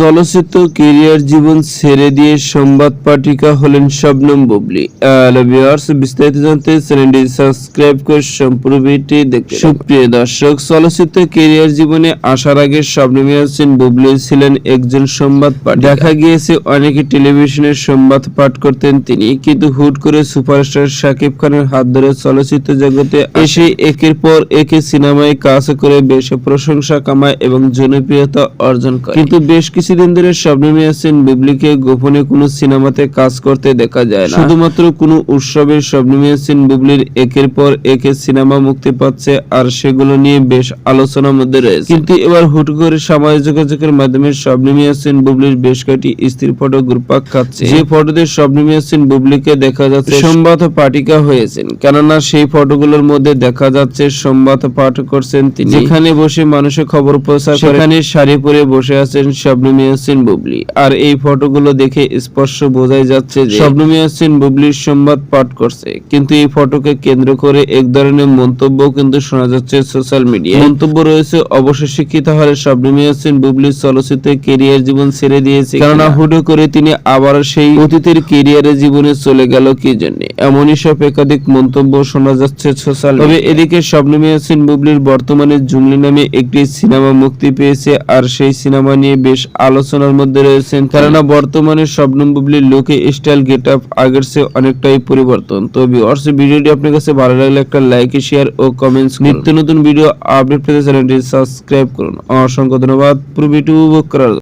চলচ্চিত্র কেরিয়ার জীবন ছেড়ে দিয়ে সংবাদ পাঠিকা হলেন শবনম বুবলি। বিস্তারিত জানতে চ্যানেলটি সাবস্ক্রাইব করে সম্পূর্ণ দেখতে সুপ্রিয় দর্শক, চলচ্চিত্র কেরিয়ার জীবনে আসার আগে শবনম ইয়াসিন বুবলি ছিলেন একজন সংবাদ পাঠ দেখা গিয়েছে, অনেকে টেলিভিশনের সংবাদ পাঠ করতেন তিনি, কিন্তু হুট করে সুপারস্টার শাকিব খানের হাত ধরে চলচ্চিত্র জগতে এসে একের পর একে সিনেমায় কাজ করে বেশ প্রশংসা কামায় এবং জনপ্রিয়তা অর্জন করে। কিন্তু বেশ কিছুদিন ধরে শবনম বুবলিকে গোপনে কোনো সিনেমাতে কাজ করতে দেখা যায় না। শুধুমাত্র কোনো উৎসবে শবনম ইয়াসিন বুবলির একের পর একে সিনেমা মুক্তি পাচ্ছে আর সেগুলো নিয়ে বেশ আলোচনার মধ্যে রয়েছে। কিন্তু এবার হুট করে সামাজিক যোগাযোগের মাধ্যমে শবনম ইয়াসিন বুবলির বেশ কয়েকটি স্ত্রীর ফটো গ্রুপাক খাচ্ছে। যে ফটোতে শবনম ইয়াসিন বুবলিকে দেখা যাচ্ছে সংবাদ পাটিকা হয়েছেন। কেননা সেই ফটোগুলোর মধ্যে দেখা যাচ্ছে সংবাদ পাঠ করছেন তিনি। যেখানে বসে মানুষের খবর প্রচার সেখানে শাড়ি পরে বসে আছেন শবনম ইয়াসিন বুবলি। আর এই ফটোগুলো দেখে স্পষ্ট বোঝাই যাচ্ছে যে শবনম ইয়াসিন বুবলির সংবাদ পাঠ করছে। কিন্তু এই ফটোকে কেন্দ্র করে এক ধরনের মন্তব্য কিন্তু শোনা যাচ্ছে সোশ্যাল মিডিয়া মন্তব্য রয়েছে, অবশেষে কি তাহলে শবনম ইয়াসিন বুবলির চলচ্চিত্রে কেরিয়ার জীবন ছেড়ে দিয়েছে কেননা হুডো করে তিনি আবার সেই অতীতের কেরিয়ারে জীবনে চলে গেল কি জন্য? এমনই সব একাধিক মন্তব্য শোনা যাচ্ছে সোশ্যাল তবে এদিকে শবনম ইয়াসিন বুবলির বর্তমানে জুংলি নামে একটি সিনেমা মুক্তি পেয়েছে, আর সেই সিনেমা নিয়ে বেশ আলোচনার মধ্যে রয়েছেন, কেননা বর্তমানে শবনম বুবলির লোকে স্টাইল গেট আপ আগের চেয়ে অনেকটাই পরিবর্তন। তো ভিউয়ার্স ভিডিওটি আপনার কাছে ভালো লাগলে একটা লাইক শেয়ার ও কমেন্টস নিত্য নতুন ভিডিও আপডেট পেতে চ্যানেলটি সাবস্ক্রাইব করুন। অসংখ্য ধন্যবাদ। পুরো ভিডিও করার।